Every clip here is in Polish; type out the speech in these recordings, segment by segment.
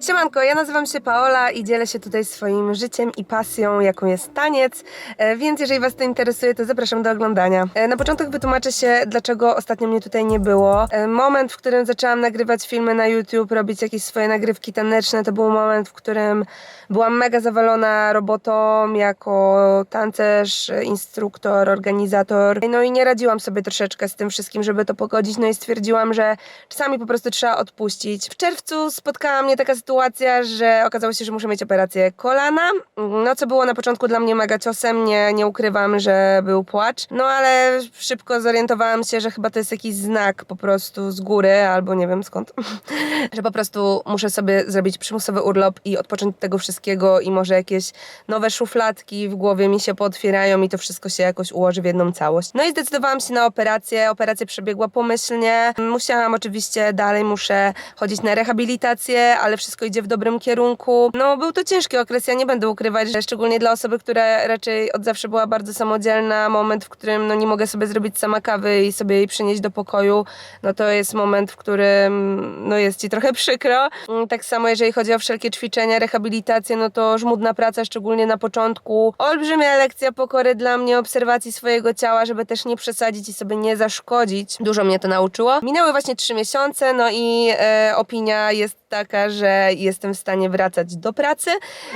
Siemanko, ja nazywam się Paola i dzielę się tutaj swoim życiem i pasją, jaką jest taniec, E, więc jeżeli Was to interesuje, to zapraszam do oglądania. E, Na początek wytłumaczę się, dlaczego ostatnio mnie tutaj nie było. E, Moment, w którym zaczęłam nagrywać filmy na YouTube, robić jakieś swoje nagrywki taneczne, to był moment, w którym byłam mega zawalona robotą jako tancerz, instruktor, organizator. No i nie radziłam sobie troszeczkę z tym wszystkim, żeby to pogodzić, no i stwierdziłam, że czasami po prostu trzeba odpuścić. W czerwcu spotkała mnie taka sytuacja, że okazało się, że muszę mieć operację kolana, no co było na początku dla mnie mega ciosem, nie, nie ukrywam, że był płacz, no ale szybko zorientowałam się, że chyba to jest jakiś znak po prostu z góry, albo nie wiem skąd, że po prostu muszę sobie zrobić przymusowy urlop i odpocząć od tego wszystkiego i może jakieś nowe szufladki w głowie mi się pootwierają i to wszystko się jakoś ułoży w jedną całość. No i zdecydowałam się na operację. Operacja przebiegła pomyślnie. Musiałam oczywiście dalej, muszę chodzić na rehabilitację, ale wszystko idzie w dobrym kierunku. No był to ciężki okres, ja nie będę ukrywać, że szczególnie dla osoby, która raczej od zawsze była bardzo samodzielna, moment, w którym no nie mogę sobie zrobić sama kawy i sobie jej przynieść do pokoju, no to jest moment, w którym no jest ci trochę przykro. Mm, Tak samo jeżeli chodzi o wszelkie ćwiczenia, rehabilitację, no to żmudna praca, szczególnie na początku. Olbrzymia lekcja pokory dla mnie, obserwacji swojego ciała, żeby też nie przesadzić i sobie nie zaszkodzić. Dużo mnie to nauczyło. Minęły właśnie trzy miesiące, no i e, opinia jest taka, że jestem w stanie wracać do pracy,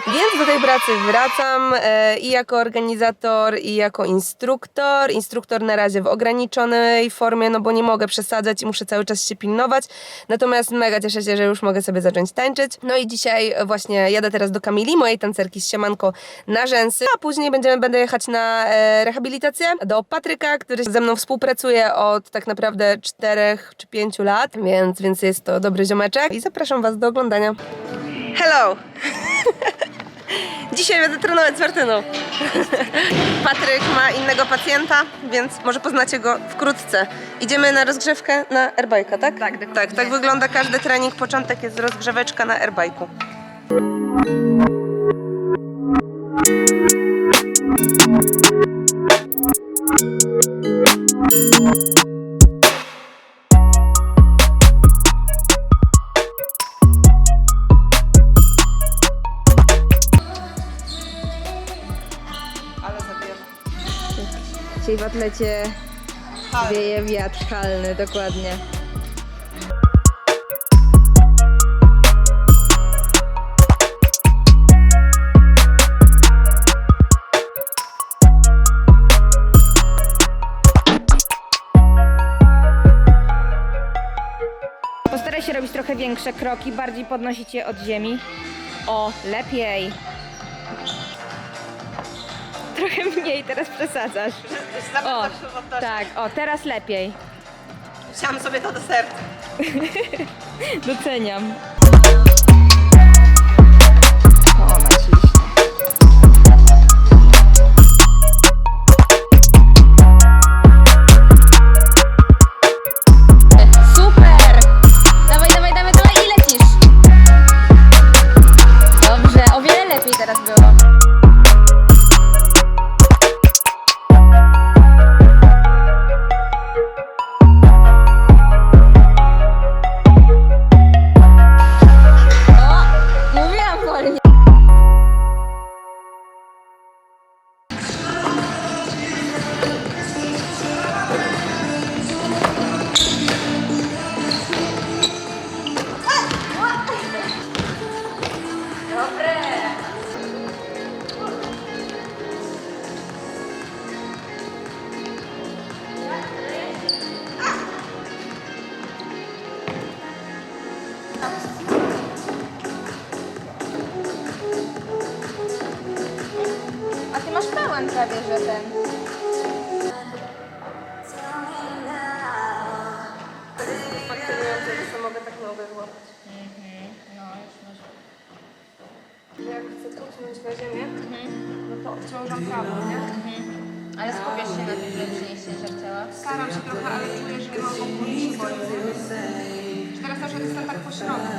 więc do tej pracy wracam e, i jako organizator, i jako instruktor. Instruktor na razie w ograniczonej formie, no bo nie mogę przesadzać i muszę cały czas się pilnować. Natomiast mega cieszę się, że już mogę sobie zacząć tańczyć. No i dzisiaj właśnie jadę teraz do Kamili, mojej tancerki z Siemanko na rzęsy, a później będziemy, będę jechać na e, rehabilitację do Patryka, który ze mną współpracuje od tak naprawdę 4 czy 5 lat, więc, więc jest to dobry ziomeczek i zapraszam Was do oglądania. Hello! Dzisiaj będę trenować z Martyną. Patryk ma innego pacjenta, więc może poznacie go wkrótce. Idziemy na rozgrzewkę na airbike'a, tak? Tak, dokładnie. tak, tak wygląda każdy trening. Początek jest rozgrzeweczka na airbike'u. Ale Dzisiaj w atlecie wieje wiatr halny, dokładnie. Postaraj się robić trochę większe kroki, bardziej podnosić je od ziemi. O, lepiej. Trochę mniej, teraz przesadzasz. O, tak, o, teraz lepiej. Wziąłem sobie to do serca. Doceniam. Prawie, że ten. Fascynujące, że mogę tak nogę złapać. No, już masz. Jak chcę kucnąć na ziemię, no to odciążam prawo, nie? Ale skupiasz się na tym, że jak ciała. Staram się trochę, ale czuję, że mam. Że teraz przykład jestem tak po środku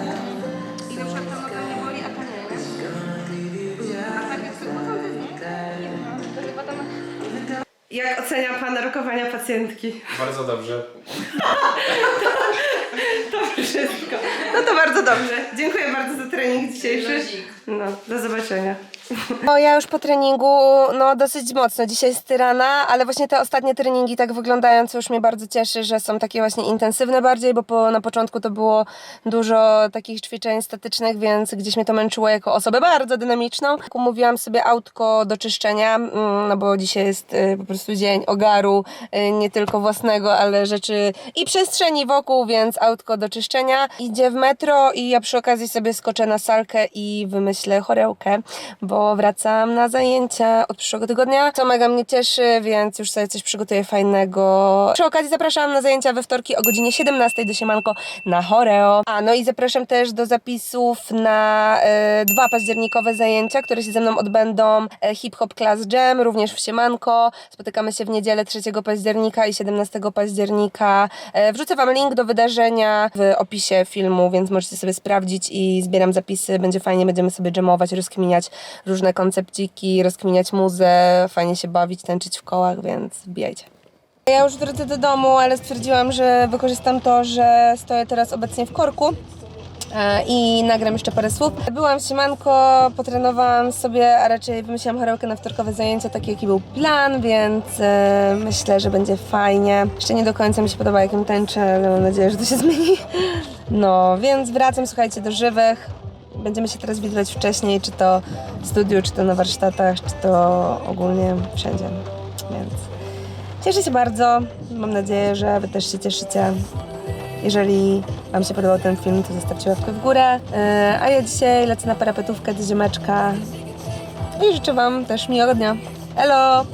i na przykład ta noga nie, Jak ocenia Pan rokowania pacjentki? Bardzo dobrze. Dobrze, Wszystko. No to bardzo dobrze. Dziękuję bardzo za trening dzisiejszy. No, do zobaczenia. O, ja już po treningu, no dosyć mocno dzisiaj z rana, ale właśnie te ostatnie treningi tak wyglądają, co już mnie bardzo cieszy, że są takie właśnie intensywne bardziej, bo po, na początku to było dużo takich ćwiczeń statycznych, więc gdzieś mnie to męczyło jako osobę bardzo dynamiczną. Mówiłam sobie autko do czyszczenia, mm, no bo dzisiaj jest y, po prostu dzień ogaru, y, nie tylko własnego, ale rzeczy i przestrzeni wokół, więc autko do czyszczenia. Idzie w metro i ja przy okazji sobie skoczę na salkę i wymyślę chorełkę, bo wracam na zajęcia od przyszłego tygodnia, co mega mnie cieszy, więc już sobie coś przygotuję fajnego. Przy okazji zapraszam na zajęcia we wtorki o godzinie 17 do Siemanko na choreo. A no i zapraszam też do zapisów na e, dwa październikowe zajęcia, które się ze mną odbędą e, Hip Hop Class Jam, również w Siemanko. Spotykamy się w niedzielę 3 października i 17 października. E, wrzucę Wam link do wydarzenia w opisie filmu, więc możecie sobie sprawdzić i zbieram zapisy. Będzie fajnie, będziemy sobie jamować, rozkminiać różne koncepciki, rozkminiać muzę, fajnie się bawić, tańczyć w kołach, więc wbijajcie. Ja już wrócę do domu, ale stwierdziłam, że wykorzystam to, że stoję teraz obecnie w korku e, i nagram jeszcze parę słów. Byłam w Siemanko, potrenowałam sobie, a raczej wymyśliłam chorełkę na wtorkowe zajęcia, taki jaki był plan, więc e, myślę, że będzie fajnie. Jeszcze nie do końca mi się podoba, jakim tańczę, ale mam nadzieję, że to się zmieni. No, więc wracam, słuchajcie, do żywych. Będziemy się teraz widywać wcześniej, czy to w studiu, czy to na warsztatach, czy to ogólnie wszędzie. Więc cieszę się bardzo. Mam nadzieję, że Wy też się cieszycie. Jeżeli Wam się podobał ten film, to zostawcie łapkę w górę. Yy, A ja dzisiaj lecę na parapetówkę do ziomeczka. I życzę Wam też miłego dnia. Elo!